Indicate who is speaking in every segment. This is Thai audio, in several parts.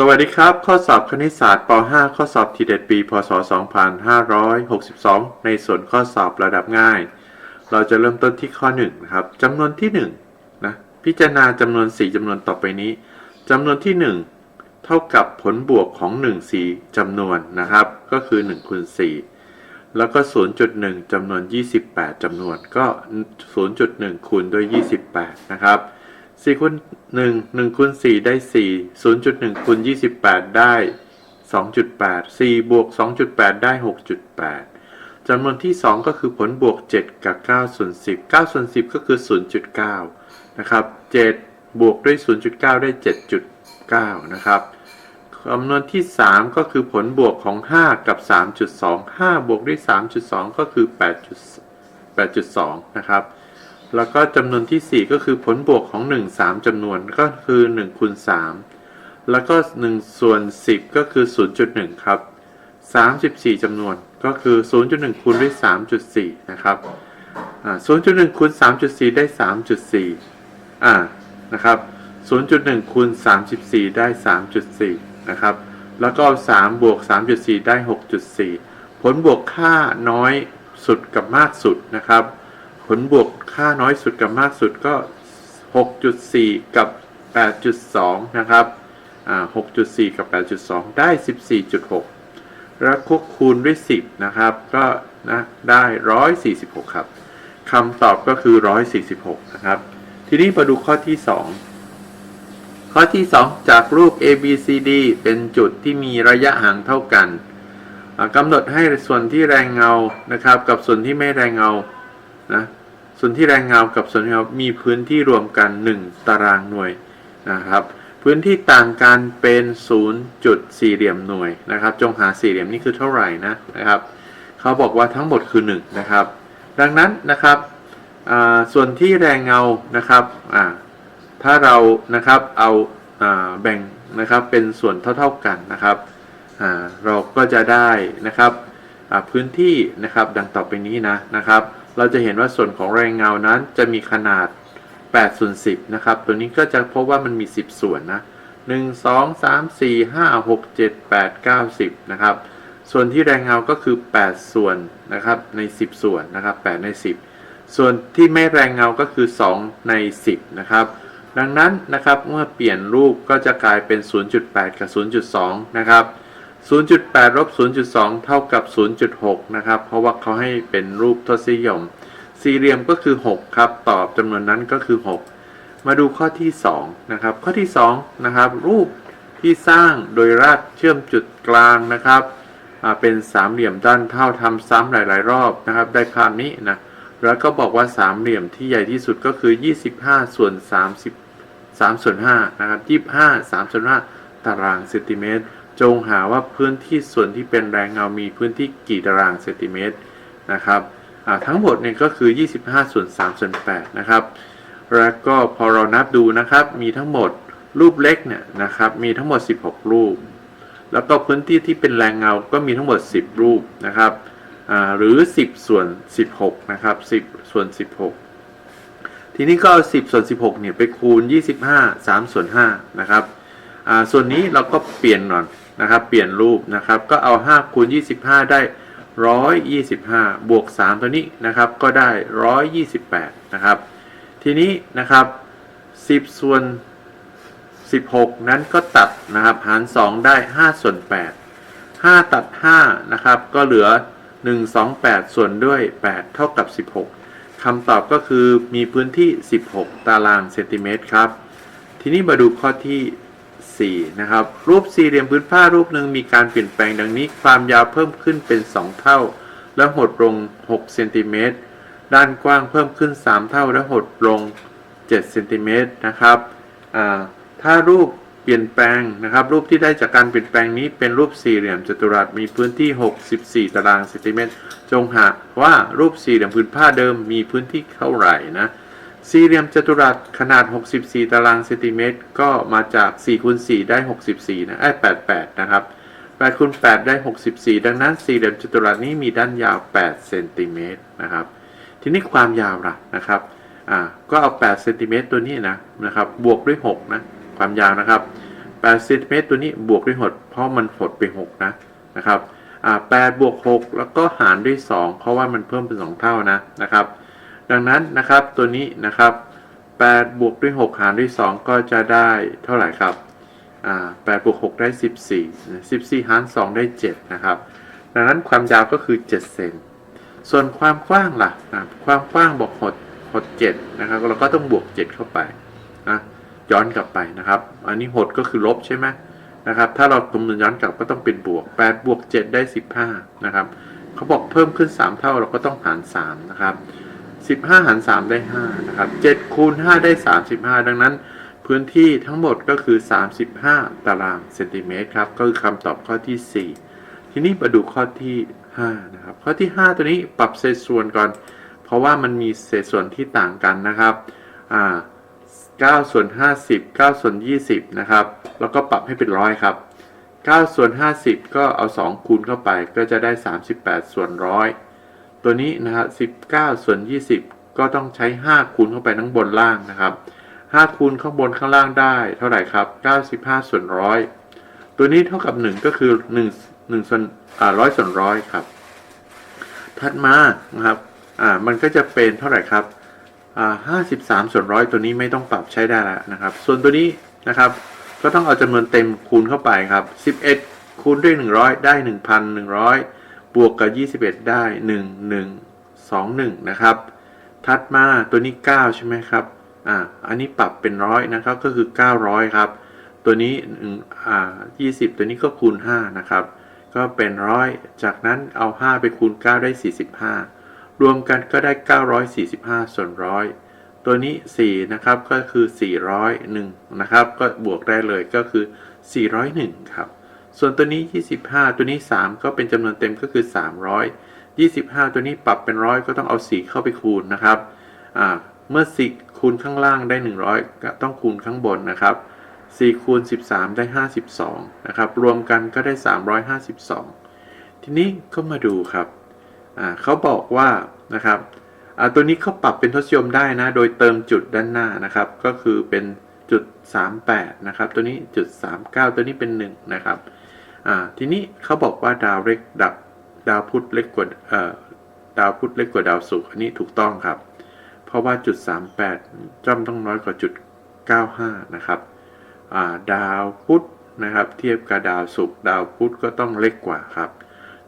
Speaker 1: สวัสดีครับ ข้อสอบคณิตศาสตร์ป .5 ข้อสอบทีเด็ดปี พศ 2562 ในส่วนข้อสอบระดับง่าย เราจะเริ่มต้นที่ข้อ 1 นะครับจำนวนที่ 1 นะ พิจารณาจำนวน 4จำนวนต่อไปนี้จำนวนที่ 1 เท่ากับผลบวกของ 1 4จำนวนนะครับ ก็คือ1คูณ4แล้วก็ 0.1จำนวน 28จำนวน ก็ 0.1คูณด้วย 28 นะครับ สี่คูณหนึ่งหนึ่งคูณสี่ได้สี่ศูนย์จุดหนึ่งคูณยี่สิบแปดได้สองจุดแปดสี่บวกสองจุดแปดได้หกจุดแปดจำนวนที่สองก็คือผลบวกเจ็ดกับเก้าส่วนสิบเก้าส่วนสิบก็คือศูนย์จุดเก้านะครับเจ็ดบวกด้วยศูนย์จุดเก้าได้เจ็ดจุดเก้านะครับคำนวณที่สามก็คือผลบวกของห้ากับสามจุดสองห้าบวกด้วยสามจุดสองก็คือแปดจุดแปดจุดสองนะครับ แล้วก็จำนวนที่ 4 ก็คือผลบวกของ 1 3จำนวนก็คือ1คูณ3แล้วก็ 1 ส่วน 10 ก็คือ 0.1 ครับ 34จำนวนก็คือ 0.1 คูณด้วย 3.4 นะครับ0.1คูณ3.4 ได้ 3.4อ่านะครับ 0.1คูณ34 ได้ 3.4 นะครับ แล้วก็ 3 บวก 3.4 ได้ 6.4 ผลบวกค่าน้อยสุดกับมากสุดนะครับ ผลบวกค่าน้อยสุดกับมากสุดก็ 6.4 กับ 8.2 นะครับ อ่า 6.4 กับ 8.2 ได้ 14.6 แล้วก็คูณด้วย 10 นะครับ ก็นะได้ 146 ครับคำตอบก็คือ 146 นะครับ ทีนี้มาดูข้อที่ 2 ข้อที่ 2 จากรูป A B C D เป็นจุดที่มีระยะห่างเท่ากันกำหนดให้ส่วนที่แรงเงานะครับ กับส่วนที่ไม่แรงเงานะ ส่วนที่แรงเงากับส่วนเงามีพื้นที่รวมกัน 1 ตารางหน่วยนะครับ พื้นที่ต่างกันเป็น0จุดสี่เหลี่ยมหน่วยนะครับ จงหาสี่เหลี่ยมนี่คือเท่าไหร่นะนะครับเขาบอกว่าทั้งหมดคือ 1 นะครับ ดังนั้นนะครับส่วนที่แรงเงานะครับถ้าเรานะครับเอาอาแบ่งนะครับเป็นส่วนเท่าๆกันนะครับเราก็จะได้นะครับพื้นที่นะครับดังต่อไปนี้นะนะครับ เราจะเห็นว่าส่วนของแรงเงานั้นจะมีขนาด8ส่วน10 นะครับ ตัวนี้ก็จะพบว่ามันมี 10 ส่วนนะ 1 2 3 4 5 6 7 8 9 10 นะครับ ส่วนที่แรงเงาก็คือ 8 ส่วนนะครับใน 10 ส่วนนะครับ 8 ใน 10 ส่วนที่ไม่แรงเงาก็คือ 2 ใน 10 นะครับ ดังนั้นนะครับเมื่อเปลี่ยนรูปก็จะกลายเป็น 0.8 กับ 0.2 นะครับ 0.8ลบ0.2 เท่ากับ 0.6 นะครับ เพราะว่าเขาให้เป็นรูปทศนิยม สี่เหลี่ยมก็คือ 6 ครับ ตอบจำนวนนั้นก็คือ 6 มาดูข้อที่ 2 นะครับ ข้อที่ 2 นะครับ รูปที่สร้างโดยรากเชื่อมจุดกลางนะครับ เป็นสามเหลี่ยมด้านเท่าทำซ้ำหลาย ๆ รอบนะครับ ได้ภาพนี้นะ แล้วก็บอกว่าสามเหลี่ยมที่ใหญ่ที่สุดก็คือ 25 ส่วน 30 3ส่วน5นะครับ 25 3ส่วน5ตารางเซนติเมตร จงหาว่าพื้นที่ส่วนที่เป็นแรงเงา มีพื้นที่กี่ตารางเซนติเมตรนะครับทั้งหมดเนี่ยก็คือ 25 ส่วน3ส่วน8นะครับ แล้วก็พอเรานับดูนะครับ มีทั้งหมดรูปเล็กเนี่ยนะครับ มีทั้งหมด 16 รูป แล้วก็พื้นที่ที่เป็นแรงเงา ก็มีทั้งหมด 10 รูปนะครับ หรือ 10 ส่วน 16 นะครับ 10 ส่วน 16 ทีนี้ก็เอา10 ส่วน 16 เนี่ยไปคูณ 25 3 ส่วน 5 นะครับ ส่วนนี้เราก็เปลี่ยนหน่อย นะครับ เปลี่ยนรูปนะครับ ก็เอา5คูณ25 ได้ 125 บวก 3 ตัวนี้นะครับ ก็ได้ 128 นะครับ ทีนี้นะครับ 10 ส่วน 16 นั้นก็ตัดนะครับ หาร 2 ได้ 5 ส่วน 8 5 ตัด 5 นะครับ ก็เหลือ 1 2 8 ส่วนด้วย 8 เท่ากับ 16 คำตอบก็คือมีพื้นที่ 16 ตารางเซนติเมตรครับ ทีนี้มาดูข้อที่ 4นะครับ รูปสี่เหลี่ยมพื้นผ้ารูปหนึ่งมีการเปลี่ยนแปลงดังนี้ ความยาวเพิ่มขึ้นเป็น 2 เท่า และหดลง6เซนติเมตรด้านกว้างเพิ่มขึ้น 3 เท่าและหดลง7เซนติเมตรนะครับถ้ารูปเปลี่ยนแปลงนะครับ รูปที่ได้จากการเปลี่ยนแปลงนี้เป็นรูปสี่เหลี่ยมจัตุรัสมีพื้นที่ 64 ตารางเซนติเมตรจงหาว่ารูปสี่เหลี่ยมพื้นผ้าเดิมมีพื้นที่เท่าไหร่นะ สี่เหลี่ยมจัตุรัสขนาด 64 ตารางเซนติเมตร ก็มาจาก4คูณ4ได้ 64 นะไอ้88 นะครับ8คูณ8ได้ 64 ดังนั้นสี่เหลี่ยมจัตุรัสนี้มีด้านยาว 8 เซนติเมตรนะครับ ทีนี้ความยาวล่ะนะครับ อ่า ก็เอา 8 เซนติเมตรตัวนี้นะ นะครับ บวกด้วย 6 นะ ความยาวนะครับ 8 เซนติเมตรตัวนี้บวกด้วยหดเพราะมันหดไป 6 นะ นะครับ อ่า8บวก 6 แล้วก็หารด้วย 2 เพราะว่ามันเพิ่มเป็น 2 เท่านะ นะครับ ดังนั้นนะครับตัวนี้นะครับ8บวกด้วย 6 หารด้วย 2 ก็จะได้เท่าไหร่ครับอ่า8บวก6ได้ 14 14 หาร 2 ได้ 7 นะครับ ดังนั้นความยาวก็คือ 7 เซน ส่วนความกว้างล่ะอะความกว้างบอกหดหด 7 นะครับ เราก็ต้องบวก 7 เข้าไปนะย้อนกลับไปนะครับ อันนี้หดก็คือลบใช่ไหมนะครับ ถ้าเราคำนวณย้อนกลับก็ต้องเป็นบวก 8 บวก 7 ได้ 15 นะครับ เขาบอกเพิ่มขึ้น 3 เท่าเราก็ต้องหาร 3 นะครับ 15 หาร 3 ได้ 5 นะครับ7คูณ 5 ได้ 35 ดังนั้น พื้นที่ทั้งหมดก็คือ 35 ตารางเซนติเมตรครับ ก็คือคำตอบข้อที่ 4 ทีนี้มาดูข้อที่ 5 นะครับ ข้อที่ 5 ตัวนี้ปรับเศษส่วนก่อน เพราะว่ามันมีเศษส่วนที่ต่างกันนะครับอ่า9ส่วน50 9ส่วน20 นะครับ แล้วก็ปรับให้เป็นร้อยครับ9ส่วน50 ก็เอา 2 คูณเข้าไป ก็จะได้ 38 ส่วนร้อย ตัวนี้นะครับ19 ส่วน 20 ก็ต้องใช้ 5 คูณเข้าไปทั้งบนล่างนะครับ 5 คูณข้างบนข้างล่างได้ เท่าไหร่ครับ 95 ส่วนร้อยตัวนี้เท่ากับ 1 ก็คือ1 1ส่วนอ่าร้อยส่วนร้อยครับ ถัดมานะครับอ่ามันก็จะเป็นเท่าไหร่ครับอ่า53ส่วนร้อยตัวนี้ไม่ต้องปรับใช้ได้แล้วนะครับ ส่วนตัวนี้นะครับ ก็ต้องเอาจำนวนเต็มคูณเข้าไปครับ11คูณด้วย100ได้1,100 บวกกับ 21 ได้ 1121 นะครับ ถัดมาตัวนี้ 9 ใช่ไหมครับ อ่า อันนี้ปรับเป็นร้อยนะครับ ก็คือ 900 ครับ ตัวนี้อ่า20 ตัวนี้ก็คูณ 5 นะครับ ก็เป็นร้อยจากนั้นเอา 5 ไปคูณ 9 ได้ 45 รวมกันก็ได้ 945 ส่วนร้อยตัวนี้ 4 นะครับ ก็คือ 401 นะครับ ก็บวกได้เลยก็คือ 401 ครับ ส่วนตัวนี้ 25 ตัวนี้ 3 ก็เป็นจำนวนเต็มก็คือ 300 25 ตัวนี้ปรับเป็นร้อยก็ต้องเอา 4 เข้าไปคูณนะครับเมื่อ 4 คูณข้างล่างได้ 100 ก็ต้องคูณข้างบนนะครับ 4 คูณ 13 ได้ 52 นะครับ รวมกันก็ได้ 352 ทีนี้ก็มาดูครับ เขาบอกว่านะครับตัวนี้เขาปรับเป็นทศนิยมได้นะ โดยเติมจุดด้านหน้านะครับ ก็คือเป็นจุด 38 นะครับ ตัวนี้จุด 39 ตัวนี้เป็น 1 นะครับ ทีนี้เขาบอกว่าดาวเล็กดับดาวพุธเล็กกว่าดาวพุธเล็กกว่าดาวศุกร์อันนี้ถูกต้องครับ เพราะว่าจุด 38จ้อมต้องน้อยกว่าจุด 95 นะครับาดาวพุธนะครับ เทียบกับดาวศุกร์ดาวพุธก็ต้องเล็กกว่าครับ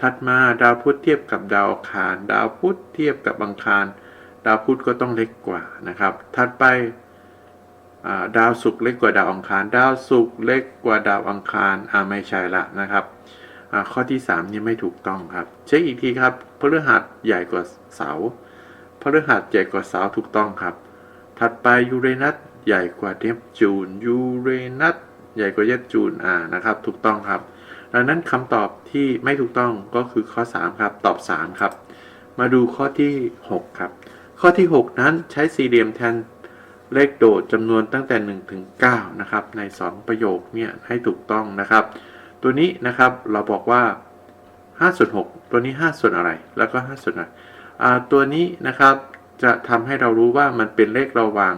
Speaker 1: ถัดมาดาวพุธเทียบกับดาวอังคาร ดาวพุธเทียบกับอังคาร ดาวพุธก็ต้องเล็กกว่านะครับ ถัดไป ดาวศุกร์เล็กกว่าดาวอังคาร ดาวศุกร์เล็กกว่าดาวอังคารอ่าไม่ใช่ละนะครับข้อที่3นี่ไม่ถูกต้องครับ เช็คอีกทีครับพฤหัสใหญ่กว่าเสาร์พฤหัสใหญ่กว่าเสาถูกต้องครับ ถัดไปยูเรนัสใหญ่กว่าเนปจูนยูเรนัสใหญ่กว่าเนปจูนอ่านะครับถูกต้องครับดังนั้นคำตอบที่ไม่ถูกต้องก็คือข้อ 3 ครับ ตอบ 3 ครับ มาดูข้อที่ 6 ครับ ข้อที่ 6 นั้นใช้สี่เหลี่ยมแทน เลขโดดจำนวนตั้งแต่ 1 ถึง 9 นะครับ ใน 2 ประโยคเนี่ยให้ถูกต้องนะครับ ตัวนี้นะครับเราบอกว่า5ส่วน6ตัวนี้ 5 ส่วนอะไร แล้วก็ 5 ส่วนอะไรอ่าตัวนี้นะครับจะทำให้เรารู้ว่ามันเป็นเลขระหว่าง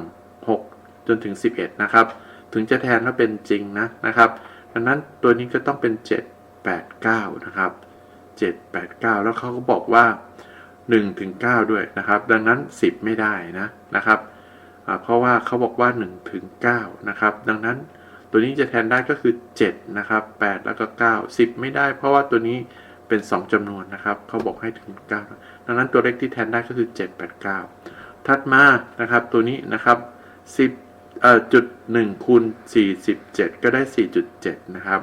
Speaker 1: 6 จนถึง 11 นะครับ ถึงจะแทนแล้วเป็นจริงนะนะครับ ดังนั้นตัวนี้ก็ต้องเป็น 7 8 9 นะครับ 7 8 9 แล้วเขาก็บอกว่า1ถึง9ด้วยนะครับ ดังนั้น 10 ไม่ได้นะนะครับ เพราะว่าเขาบอกว่า1ถึง9นะครับ ดังนั้นตัวนี้จะแทนได้ก็คือ7นะครับ8แล้วก็9 10 ไม่ได้ เพราะว่าตัวนี้เป็น 2จำนวนนะครับเขาบอกให้ถึง 9 ดังนั้นตัวเลขที่แทนได้ก็คือ 7 8 9 ถัดมานะครับตัวนี้นะครับ10เอ่อจุด1คูณ47 ก็ได้ 4.7 นะครับ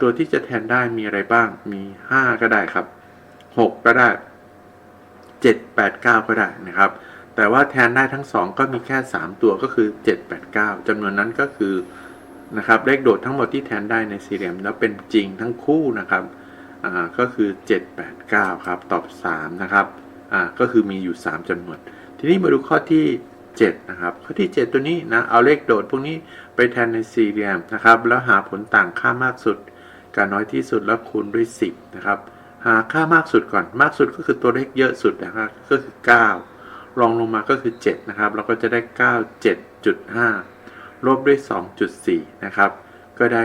Speaker 1: ตัวที่จะแทนได้มีอะไรบ้างมี 5 ก็ได้ครับ 6 ก็ได้ 7 8 9 ก็ได้นะครับ แต่ว่าแทนได้ทั้ง 2 ก็มีแค่ 3 ตัวก็คือ 7 8 9จำนวนนั้นก็คือนะครับเลขโดดทั้งหมดที่แทนได้ในสี่เหลี่ยมแล้วเป็นจริงทั้งคู่นะครับอ่าก็คือ 7 8 9 ครับ ตอบ 3 นะครับอ่าก็คือมีอยู่ 3จำนวน ทีนี้มาดูข้อที่ 7 นะครับ ข้อที่ 7 ตัวนี้นะเอาเลขโดดพวกนี้ไปแทนในสี่เหลี่ยมนะครับ แล้วหาผลต่างค่ามากสุดกับน้อยที่สุดแล้วคูณด้วย 10 นะครับ หาค่ามากสุดก่อนมากสุดก็คือตัวเลขเยอะสุดนะครับก็คือ 9 รองลงมาก็คือ 7 นะครับ เราก็จะได้ 9 7.5 ลบด้วย 2.4 นะครับ ก็ได้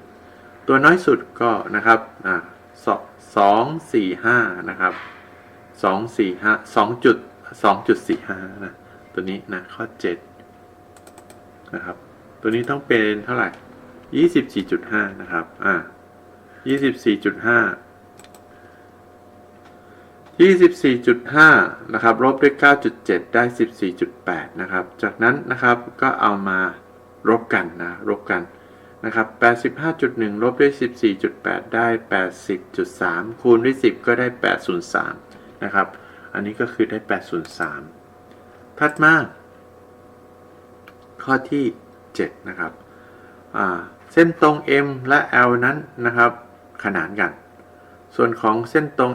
Speaker 1: 95.1 ตัวน้อยสุดก็นะครับอ่าสองสี่ห้านะครับสองสี่ห้าสองจุดสองจุดสี่ห้านะตัวนี้นะข้อเจ็ดนะครับ ตัวนี้ต้องเป็นเท่าไหร่ยี่สิบสี่จุดห้านะครับอ่ายี่สิบสี่จุดห้า ยี่สิบสี่จุดห้านะครับ ลบด้วยเก้าจุดเจ็ดได้สิบสี่จุดแปดนะครับ จากนั้นนะครับก็เอามารบกันนะรบกันนะครับแปดสิบห้าจุดหนึ่งลบด้วยสิบสี่จุดแปดได้แปดสิบจุดสามคูณด้วยสิบก็ได้แปดศูนสามนะครับ อันนี้ก็คือได้แปดศูนสามถัดมา ข้อที่ 7 นะครับเส้นตรง M และ L นั้นนะครับ ขนานกัน ส่วนของเส้นตรง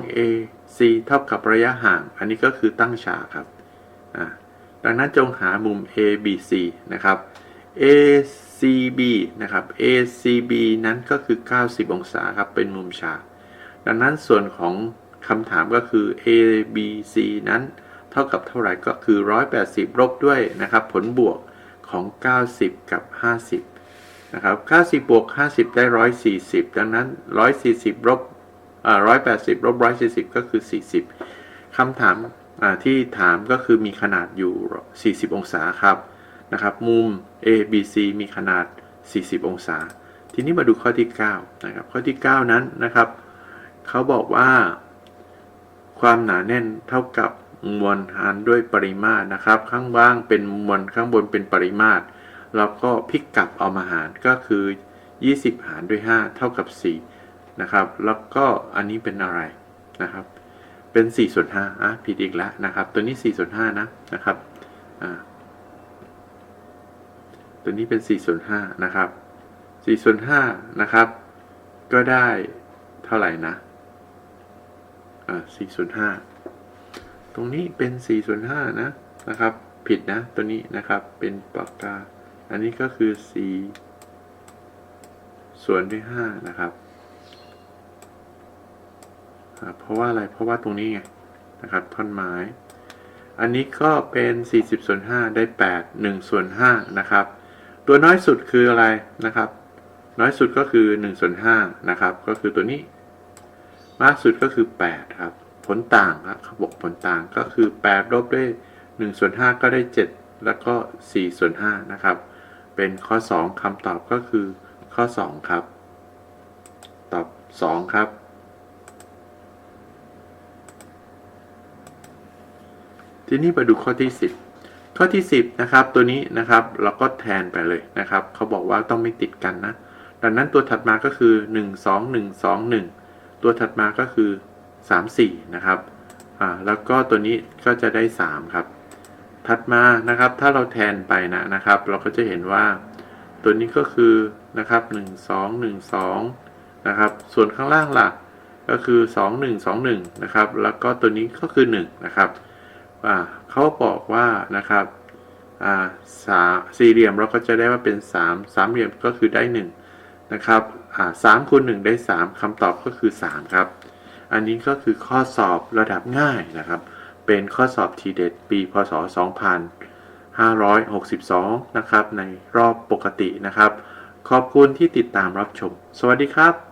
Speaker 1: c เท่ากับระยะห่าง อันนี้ก็คือตั้งฉากครับ ดังนั้นจงหามุม ABC นะครับ ACB นะครับ ACB นั้นก็คือ 90 องศาครับ เป็นมุมฉาก ดังนั้นส่วนของคำถามก็คือ ABC นั้นเท่ากับเท่าไหร่ก็คือ 180ลบด้วยนะครับ ผลบวกของ 90 กับ 50 นะครับ 90 บวก 50 ได้ 140 ดังนั้น 140ลบ อ่า180ลบ140ก็คือ40คำถามที่ถามก็คือมีขนาดอยู่ 40 องศาครับนะครับ มุม A B C มีขนาด 40 องศา ทีนี้มาดูข้อที่ 9 นะครับ ข้อที่ 9 นั้นนะครับเขาบอกว่าความหนาแน่นเท่ากับมวลหารด้วยปริมาตรนะครับ ข้างล่างเป็นมวลข้างบนเป็นปริมาตร แล้วก็พลิกกลับเอามาหารก็คือ 20 หารด้วย 5 เท่ากับ 4 นะครับ แล้วก็อันนี้เป็นอะไรนะครับ เป็น4ส่วน5อะผิดอีกแล้วนะครับ ตัวนี้4ส่วน5นะนะครับอ่าตัวนี้เป็น4ส่วน5นะครับ4ส่วน5นะครับ ก็ได้เท่าไหร่นะอ่า4ส่วน5ตรงนี้เป็น4ส่วน5นะนะครับ ผิดนะตัวนี้นะครับเป็นปากกา อันนี้ก็คือ4ส่วนด้วย5นะครับ เพราะว่าอะไรเพราะว่าตรงนี้ไงนะครับท่อนไม้ อันนี้ก็เป็น 40ส่วน5ได้ 8 1ส่วน5นะครับ ตัวน้อยสุดคืออะไรนะครับ น้อยสุดก็คือ1ส่วน5นะครับ ก็คือตัวนี้ มากสุดก็คือ 8 ครับ ผลต่างครับเขาบอกผลต่างก็คือ8ลบด้วย1ส่วน5ก็ได้ 7 แล้วก็4ส่วน5นะครับ เป็นข้อ 2คำตอบก็คือข้อ 2 ครับ ตอบ 2 ครับ ทีนี้มาดูข้อที่ 10 ข้อที่ 10นะครับตัวนี้นะครับเราก็แทนไปเลยนะครับเขาบอกว่าต้องไม่ติดกันนะดังนั้นตัวถัดมาก็คือ 1 2 1 2 1 ตัวถัดมาก็คือ 3 4นะครับอ่าแล้วก็ตัวนี้ก็จะได้ 3 ครับ ถัดมานะครับถ้าเราแทนไปนะนะครับ เราก็จะเห็นว่า ตัวนี้ก็คือนะครับ 1 2 1 2นะครับส่วนข้างล่างล่ะก็คือ 2 1 2 1นะครับแล้วก็ตัวนี้ก็คือ 1 นะครับ เขาบอกว่านะครับอ่าสาสี่เหลี่ยมเราก็จะได้ว่าเป็น 3 สามเหลี่ยมก็คือได้ 1 นะครับอ่าสามคูณ1ได้ 3คำตอบก็คือ 3 ครับ อันนี้ก็คือข้อสอบระดับง่ายนะครับ เป็นข้อสอบทีเด็ดปี พศ 2562 นะครับ ในรอบปกตินะครับ ขอบคุณที่ติดตามรับชม สวัสดีครับ